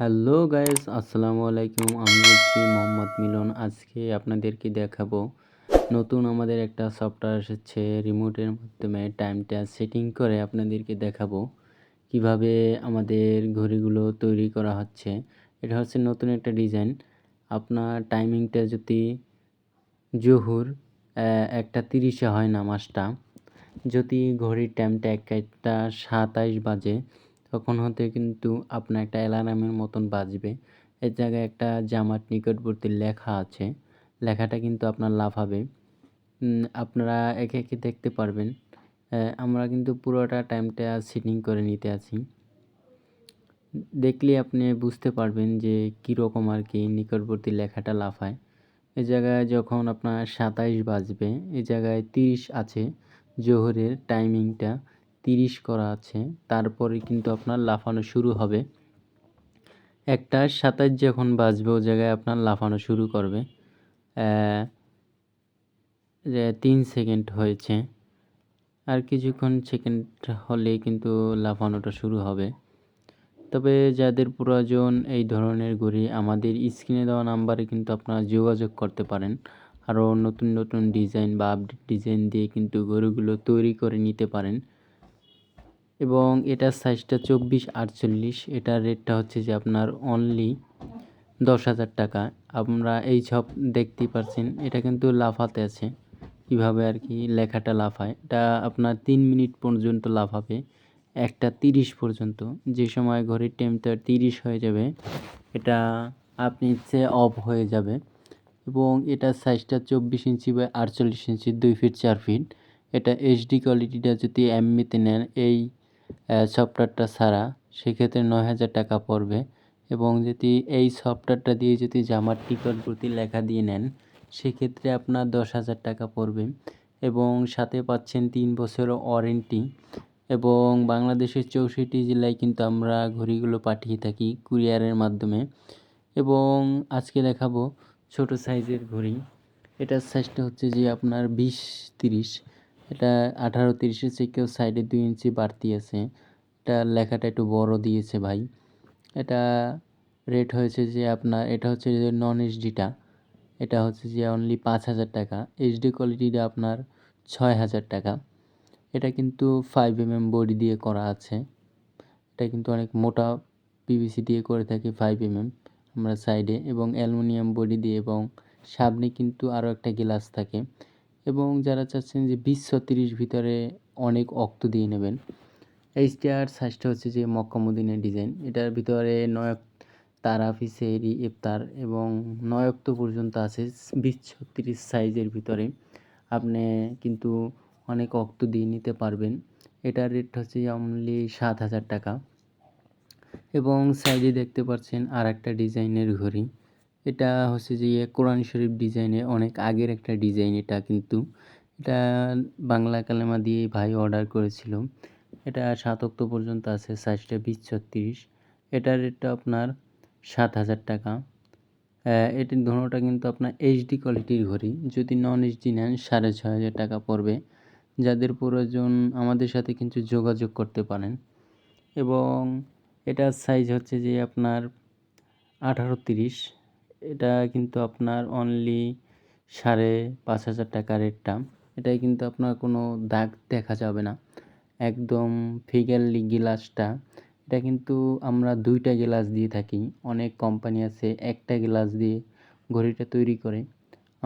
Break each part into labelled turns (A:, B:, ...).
A: Hello guys, আসসালামু আলাইকুম। আমি হচ্ছি মোহাম্মদ মিলন। আজকে আপনাদেরকে দেখাবো নতুন আমাদের একটা সফটওয়্যার এসেছে রিমোটের মাধ্যমে টাইমটা সেটিং করে আপনাদেরকে দেখাবো কীভাবে আমাদের ঘড়িগুলো তৈরি করা হচ্ছে। এটা হচ্ছে নতুন একটা ডিজাইন। আপনার টাইমিংটা যদি জহুর একটা তিরিশে হয় না মাসটা, যদি ঘড়ির টাইমটা একটা সাতাইশ বাজে তখন হতে কিন্তু আপনার একটা অ্যালার্মের মতন বাজবে। এর জায়গায় একটা জামার নিকটবর্তী লেখা আছে। লেখাটা কিন্তু আপনার লাফাবে আপনারা একে একে দেখতে পারবেন। আমরা কিন্তু পুরোটা টাইমটা সেটিং করে নিতে আছি। দেখলে আপনি বুঝতে পারবেন যে কীরকম আর কি নিকটবর্তী লেখাটা লাফায় এ জায়গায় যখন আপনার সাতাইশ বাজবে, এ জায়গায় তিরিশ আছে জোহরের টাইমিংটা তিরিশ করা আছে। তারপরে কিন্তু আপনার লাফানো শুরু হবে। একটা সাতাশ যখন বাজবে, ও জায়গায় আপনার লাফানো শুরু করবে। তিন সেকেন্ড হয়েছে। আর কিছুক্ষণ সেকেন্ড হলে কিন্তু লাফানোটা শুরু হবে। তবে যাদের প্রয়োজন এই ধরনের ঘড়ি, আমাদের স্ক্রিনে দেওয়া নাম্বারে কিন্তু আপনারা যোগাযোগ করতে পারেন। আরও নতুন নতুন ডিজাইন বা আপডেট ডিজাইন দিয়ে কিন্তু গরুগুলো তৈরি করে নিতে পারেন। এবং এটার সাইজটা চব্বিশ আটচল্লিশ। এটার রেটটা হচ্ছে যে আপনার অনলি দশ হাজার টাকা। আমরা এই সব দেখতেই পারছেন, এটা কিন্তু লাফাতে আছে। কীভাবে আর কি লেখাটা লাফায়? এটা আপনার তিন মিনিট পর্যন্ত লাফাবে, একটা তিরিশ পর্যন্ত। যে সময় ঘড়ির টাইমটা তিরিশ হয়ে যাবে, এটা আপনি ইচ্ছে অফ হয়ে যাবে। এবং এটার সাইজটা চব্বিশ ইঞ্চি বা আটচল্লিশ ইঞ্চি, দুই ফিট চার ফিট এটা এইচডি কোয়ালিটিটা যদি এমবিতে নেন, এই সফটওয়্যারটা ছাড়া সেক্ষেত্রে নয় হাজার টাকা পড়বে। এবং যদি এই সফটওয়্যারটা দিয়ে যদি জামার টিকট প্রতি লেখা দিয়ে নেন, সেক্ষেত্রে আপনার দশ হাজার টাকা পড়বে। এবং সাথে পাচ্ছেন তিন বছরের ওয়ারেন্টি এবং বাংলাদেশের চৌষট্টি জেলায় কিন্তু আমরা ঘড়িগুলো পাঠিয়ে থাকি কুরিয়ারের মাধ্যমে। এবং আজকে দেখাবো ছোট সাইজের ঘড়ি। এটার সাইজটা হচ্ছে যে আপনার বিশ তিরিশ। এটা আঠারো তিরিশের থেকেও সাইডে দুই ইঞ্চি বাড়তি আছে। এটা লেখাটা একটু বড় দিয়েছে ভাই। এটা রেট হয়েছে যে আপনার, এটা হচ্ছে যে নন এইচডিটা এটা হচ্ছে যে অনলি পাঁচ হাজার টাকা। এইচডি কোয়ালিটিটা আপনার ছয় হাজার টাকা। এটা কিন্তু ফাইভ এম এম বডি দিয়ে করা আছে। এটা কিন্তু অনেক মোটা পিভিসি দিয়ে করে থাকি ফাইভ এম এম আমরা সাইডে এবং অ্যালুমিনিয়াম বডি দিয়ে এবং সামনে কিন্তু আরও একটা গ্লাস থাকে। এবং যারা চাচ্ছেন যে বিশ ছত্রিশ ভিতরে অনেক অক্ত দিয়ে নেবেন এইচটিআর সাইজটা হচ্ছে যে মক্কামুদ্দিনের ডিজাইন। এটার ভিতরে নয়ক তারাফি সেহরি ইফতার এবং নয়ক্ত পর্যন্ত আছে, বিশ ছত্রিশ সাইজের ভিতরে। আপনি কিন্তু অনেক অক্ত দিয়ে নিতে পারবেন। এটার রেট হচ্ছে অনলি সাত হাজার টাকা। এবং সাইডে দেখতে পাচ্ছেন আর একটা ডিজাইনের ঘড়ি। এটা হচ্ছে যে কোরআন শরীফ ডিজাইনে অনেক আগের একটা ডিজাইন এটা কিন্তু। এটা বাংলা কালেমা দিয়ে ভাই অর্ডার করেছিল। এটা সাত অক্ট পর্যন্ত আছে সাইজটা বিশ ছত্রিশ। এটার রেটটা আপনার সাত হাজার টাকা। এটির ধরুনটা কিন্তু আপনার এইচডি কোয়ালিটির ঘড়ি। যদি নন এইচডি নেন, সাড়ে ছয় হাজার টাকা পড়বে। যাদের প্রয়োজন, আমাদের সাথে কিন্তু যোগাযোগ করতে পারেন। এবং এটার সাইজ হচ্ছে যে আপনার আঠারো তিরিশ। এটা কিন্তু আপনার অনলি সাড়ে পাঁচ হাজার টাকা রেটটা এটাই কিন্তু আপনার কোনো দাগ দেখা যাবে না। একদম ফিগারলি গ্লাসটা এটা কিন্তু আমরা দুইটা গ্লাস দিয়ে থাকি। অনেক কোম্পানি আছে, একটা গ্লাস দিয়ে ঘড়িটা তৈরি করে।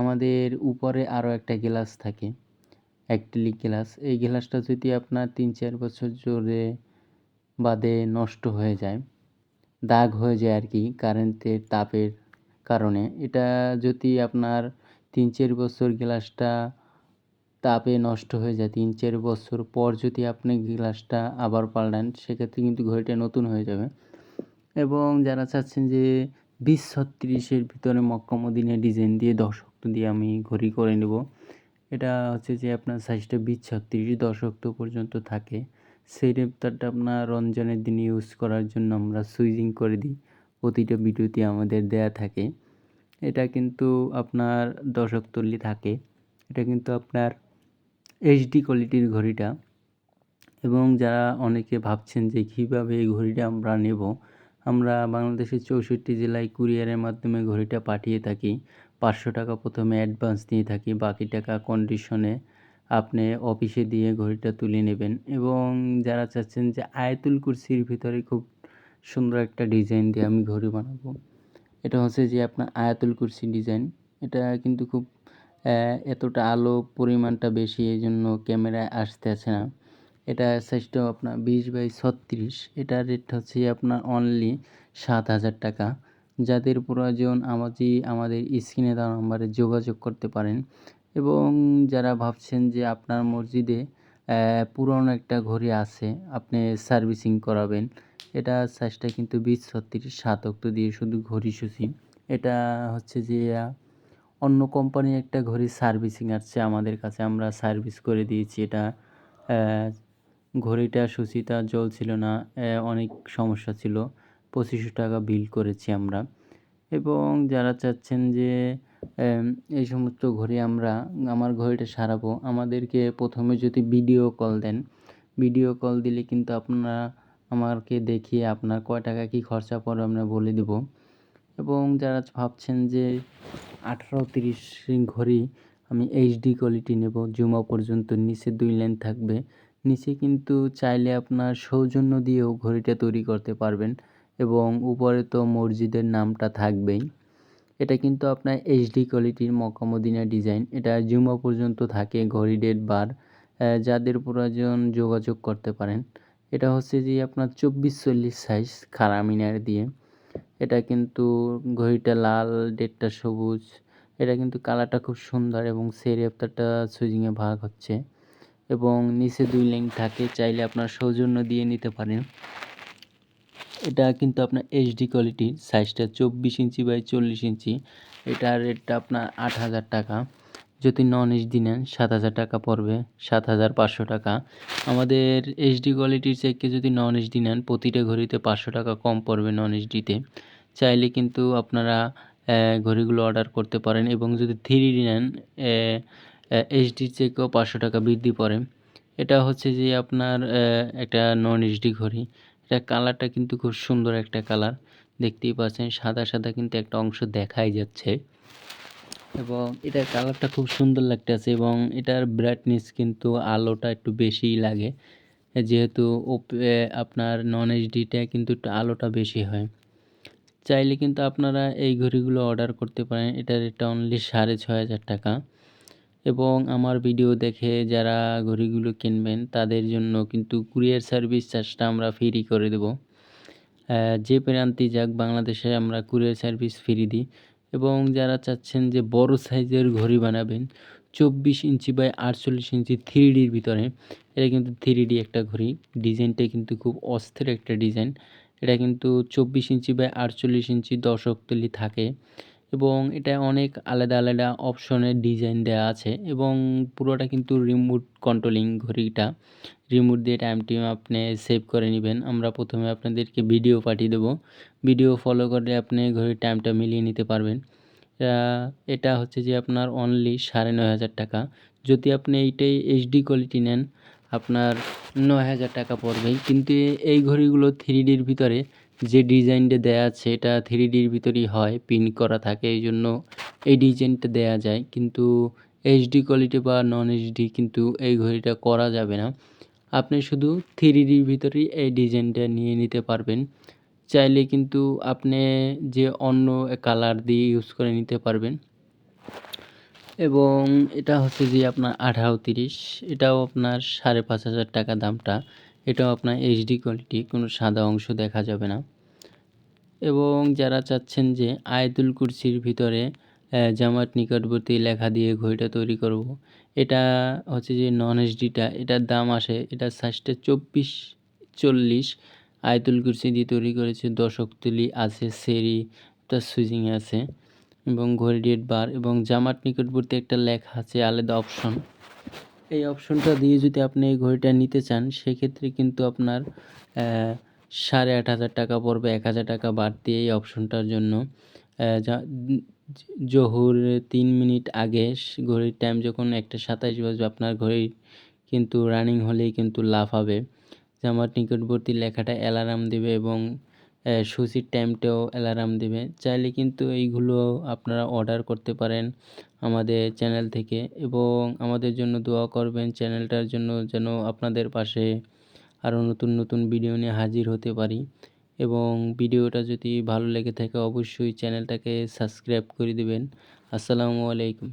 A: আমাদের উপরে আরও একটা গ্লাস থাকে অ্যাক্রিলিক গ্লাস এই গ্লাসটা যদি আপনার তিন চার বছর জোরে বাদে নষ্ট হয়ে যায়, দাগ হয়ে যায় আর কি কারেন্টের তাপের কারণে। এটা যদি আপনার তিন চার বছর গ্লাসটা তাপে নষ্ট হয়ে যায় তিন চার বছর পর যদি আপনি গ্লাসটা আবার পাল্টান, সেক্ষেত্রে কিন্তু ঘড়িটা নতুন হয়ে যাবে। এবং যারা চাচ্ছেন যে বিশ ছত্রিশের ভিতরে মক্কামদিনের ডিজাইন দিয়ে দশক দিয়ে আমি ঘড়ি করে নেব, এটা হচ্ছে যে আপনার সাইজটা বিশ ছত্রিশ দশক পর্যন্ত থাকে। সেই রেপ্তারটা আপনার রঞ্জনের দিন ইউজ করার জন্য আমরা সুইজিং করে দিই। প্রতিটা ভিডিওতে আমাদের দেয়া থাকে। এটা কিন্তু আপনার দশক তল্লি থাকে। এটা কিন্তু আপনার এইচডি কোয়ালিটির ঘড়িটা। এবং যারা অনেকে ভাবছেন যে কীভাবে এই ঘড়িটা আমরা নেব, আমরা বাংলাদেশের চৌষট্টি জেলায় কুরিয়ারের মাধ্যমে ঘড়িটা পাঠিয়ে থাকি। পাঁচশো টাকা প্রথমে অ্যাডভান্স দিয়ে থাকি, বাকি টাকা কন্ডিশনে আপনি অফিসে দিয়ে ঘড়িটা তুলে নেবেন। এবং যারা চাচ্ছেন যে আয়াতুল কুরসির ভিতরে খুব সুন্দর একটা ডিজাইন দিয়ে আমি ঘড়ি বানাবো। এটা হচ্ছে যে আপনার আয়াতুল কুরসি ডিজাইন এটা কিন্তু খুব এতটা আলো পরিমাণটা বেশি এই জন্য ক্যামেরায় আসতে আছে না। এটা সাইজটাও আপনার বিশ বাই ছত্রিশ। এটার রেট হচ্ছে আপনার অনলি সাত হাজার টাকা। যাদের প্রয়োজন আমাদের আমাদের স্ক্রিনে দেওয়া নাম্বারে যোগাযোগ করতে পারেন। এবং যারা ভাবছেন যে আপনার মসজিদে পুরনো একটা ঘড়ি আছে, আপনি সার্ভিসিং করাবেন। এটা সাইজটা কিন্তু বিশ, ছত্রিশ, সাত অক্ট দিয়ে শুধু ঘড়ি সুচি। এটা হচ্ছে যে, অন্য কোম্পানির একটা ঘড়ি সার্ভিসিং আসছে আমাদের কাছে, আমরা সার্ভিস করে দিয়েছি। এটা ঘড়িটা, সুচিটা জ্বলছিল না অনেক সমস্যা ছিল। পঁচিশশো টাকা বিল করেছি আমরা। এবং যারা চাচ্ছেন যে এই সমস্ত ঘড়ি আমরা, আমার ঘড়িটা সারাবো, আমাদেরকে প্রথমে যদি ভিডিও কল দেন ভিডিও কল দিলে কিন্তু আপনারা আমাকে দেখিয়ে আপনার কয় টাকা কী খরচা পড়ে আমরা বলে দেবো। এবং যারা ভাবছেন যে আঠারো তিরিশ ঘড়ি আমি এইচডি কোয়ালিটি নেব, জুমা পর্যন্ত নিচে দুই লাইন থাকবে। নিচে কিন্তু চাইলে আপনার সৌজন্য দিয়েও ঘড়িটা তৈরি করতে পারবেন এবং উপরে তো মসজিদের নামটা থাকবেই। এটা কিন্তু আপনার এইচডি কোয়ালিটির মকামদিনা ডিজাইন এটা জুমা পর্যন্ত থাকে, ঘড়ি ডেট বার যাদের প্রয়োজন যোগাযোগ করতে পারেন। এটা হচ্ছে যে আপনার চব্বিশ চল্লিশ সাইজ খারা মিনার দিয়ে। এটা কিন্তু ঘড়িটা লাল, ডেটটা সবুজ। এটা কিন্তু কালারটা খুব সুন্দর এবং সেরিয়াপ্তারটা সুইজিংয়ে ভাগ হচ্ছে। এবং নিচে দুই লিঙ্ক থাকে, চাইলে আপনার সৌজন্য দিয়ে নিতে পারেন। এটা কিন্তু আপনার এইচডি কোয়ালিটির সাইজটা চব্বিশ ইঞ্চি বাই চল্লিশ ইঞ্চি। এটার রেটটা আপনার আট হাজার টাকা। যদি নন এইচডি নেন, সাত হাজার টাকা পড়বে, সাত হাজার পাঁচশো টাকা। আমাদের এইচডি কোয়ালিটির চেকে যদি নন এইচডি নেন, প্রতিটা ঘড়িতে পাঁচশো টাকা কম পড়বে নন এইচডিতে চাইলে কিন্তু আপনারা ঘড়িগুলো অর্ডার করতে পারেন এবং যদি থ্রি ডি নেন এইচডির চেকেও পাঁচশো টাকা বৃদ্ধি পড়ে। এটা হচ্ছে যে আপনার একটা নন এইচডি ঘড়ি। এটা কালারটা কিন্তু খুব সুন্দর একটা কালার। দেখতেই পাচ্ছেন, সাদা সাদা কিন্তু একটা অংশ দেখাই যাচ্ছে। এবং এটার কালারটা খুব সুন্দর লাগতেছে এবং এটার ব্রাইটনেস কিন্তু আলোটা একটু বেশিই লাগে। যেহেতু ওপে আপনার নন এইচডিটা কিন্তু একটু আলোটা বেশি হয়। চাইলে কিন্তু আপনারা এই ঘড়িগুলো অর্ডার করতে পারেন। এটার রেটটা অনলি সাড়ে ছয় হাজার টাকা। এবং আমার ভিডিও দেখে যারা ঘড়িগুলো কিনবেন, তাদের জন্য কিন্তু কুরিয়ার সার্ভিস চার্জটা আমরা ফ্রি করে দেব। যে প্রান্তি যাক, বাংলাদেশে আমরা কুরিয়ার সার্ভিস ফ্রি দিই। এবং যারা চাচ্ছেন যে বড় সাইজের ঘড়ি বানাবেন, চব্বিশ ইঞ্চি বাই আটচল্লিশ ইঞ্চি থ্রি ডির ভিতরে, এটা কিন্তু থ্রি ডি একটা ঘড়ি। ডিজাইনটা কিন্তু খুব অস্থির একটা ডিজাইন। এটা কিন্তু চব্বিশ ইঞ্চি বাই আটচল্লিশ ইঞ্চি দশকতলি থাকে। এবং এটা অনেক আলাদা আলাদা অপশনের ডিজাইন দেওয়া আছে এবং পুরোটা কিন্তু রিমোট কন্ট্রোলিং ঘড়িটা। রিমোট দিয়ে টাইমটি আপনি সেভ করে নেবেন। আমরা প্রথমে আপনাদেরকে ভিডিও পাঠিয়ে দেবো। ভিডিও ফলো করে আপনি ঘড়ির টাইমটা মিলিয়ে নিতে পারবেন। এটা হচ্ছে যে আপনার অনলি সাড়ে নয় হাজার টাকা। যদি আপনি এইটাই এইচডি কোয়ালিটি নেন, আপনার নয় হাজার টাকা পড়বে কিন্তু এই ঘড়িগুলো থ্রি ডির ভিতরে যে ডিজাইনটা দেয়া আছে, এটা থ্রি ডির ভিতরেই হয় পিন করা থাকে, এই জন্য এই ডিজাইনটা দেয়া যায়। কিন্তু এইচডি কোয়ালিটি বা নন এইচডি কিন্তু এই ঘড়িটা করা যাবে না। আপনি শুধু থ্রি ডির ভিতরেই এই ডিজাইনটা নিয়ে নিতে পারবেন। চাইলে কিন্তু আপনি যে অন্য কালার দিয়ে ইউজ করে নিতে পারবেন। এবং এটা হচ্ছে যে আপনার আঠারো তিরিশ, এটাও আপনার সাড়ে পাঁচ হাজার টাকা দামটা। এটাও আপনার এইচডি কোয়ালিটি কোনো সাদা অংশ দেখা যাবে না। এবং যারা চাচ্ছেন যে আয়তুল কুরসির ভিতরে জামাত নিকটবর্তী লেখা দিয়ে ঘড়িটা তৈরি করব। এটা হচ্ছে যে নন এইচডিটা এটার দাম আসে এটার সাইজটা চব্বিশ চল্লিশ। আয়তুল কুরসি দিয়ে তৈরি করেছে দশক তুলি আছে, সেরি, তার সুইচিং আছে। এবং ঘড়ি ডেট বার এবং জামার নিকটবর্তী একটা লেখা আছে, আলাদা অপশন এই অপশনটা দিয়ে যদি আপনি এই ঘড়িটা নিতে চান, সেক্ষেত্রে কিন্তু আপনার সাড়ে আট হাজার টাকা পড়বে, এক হাজার টাকা বাড়তি এই অপশনটার জন্য। জহুর তিন মিনিট আগে ঘড়ির টাইম যখন একটা সাতাইশ বাজবে, আপনার ঘড়ি কিন্তু রানিং হলেই কিন্তু লাভ হবে জামার নিকটবর্তী লেখাটা অ্যালার্ম দেবে এবং সূচির টাইমটাও অ্যালার্ম দেবে। চাইলে কিন্তু এইগুলো আপনারা অর্ডার করতে পারেন আমাদের চ্যানেল থেকে। এবং আমাদের জন্য দোয়া করবেন চ্যানেলটার জন্য যেন আপনাদের পাশে আরও নতুন নতুন ভিডিও নিয়ে হাজির হতে পারি। এবং ভিডিওটা যদি ভালো লেগে থাকে, অবশ্যই চ্যানেলটাকে সাবস্ক্রাইব করে দেবেন। আসসালামু আলাইকুম।